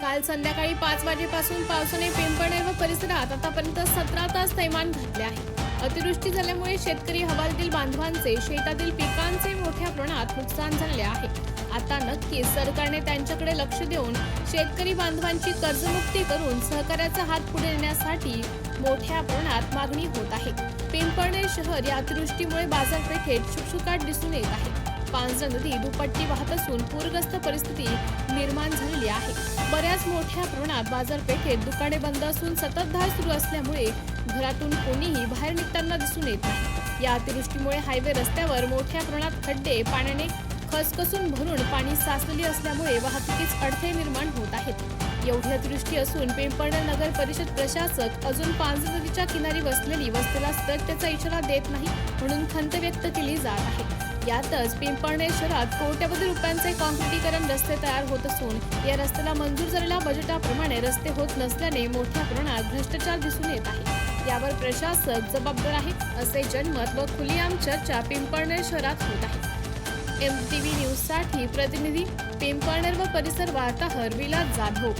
काल संध्याकाळी पाच वाजेपासून पावसाने पिंपणे व परिसरात आतापर्यंत सतरा तास थैमान घातले आहे. अतिवृष्टी झाल्यामुळे शेतकरी हवालतील बांधवांचे शेतातील पिकांचे मोठ्या प्रमाणात नुकसान झाले आहे. आता नक्कीच सरकारने त्यांच्याकडे लक्ष देऊन शेतकरी बांधवांची कर्जमुक्ती करून सहकार्याचा हात पुढे नेण्यासाठी मोठ्या प्रमाणात मागणी होत आहे. पिंपळणे शहर या अतिवृष्टीमुळे बाजारपेठेत शुकशुकाट दिसून येत आहे. पांझरा नदी दुपट्टी वाहत असून पूरग्रस्त परिस्थिती निर्माण झालेली आहे. बऱ्याच मोठ्या प्रमाणात बाजारपेठेत दुकाने बंद असून सततधार सुरू असल्यामुळे घरातून कोणीही बाहेर निघताना दिसून येत नाही. या अतिवृष्टीमुळे हायवे रस्त्यावर मोठ्या प्रमाणात खड्डे पाण्याने खसखसून भरून पाणी साचलेली असल्यामुळे वाहतुकीस अडथळे निर्माण होत आहेत. एवढ्या दृष्टी असून पिंपळनेर नगर परिषद प्रशासक अजून पांझर नदीच्या किनारी बसलेली वस्तीला सतर्कतेचा इशारा देत नाही म्हणून खंत व्यक्त केली जात आहे. यातच पिंपळनेर शहरात कोट्यावधी रुपयांचे कॉन्क्रिटीकरण रस्ते तयार होत असून या रस्त्याला मंजूर झालेल्या बजेटाप्रमाणे रस्ते होत नसल्याने मोठ्या प्रमाणात भ्रष्टाचार दिसून येत आहे. यावर प्रशासक जबाबदार आहे असे जनमत व खुलीआम चर्चा पिंपळनेर शहरात होत आहे. एम टी व्ही न्यूजसाठी प्रतिनिधी पिंपळनेर व परिसर वार्ताहर विलास जाधव.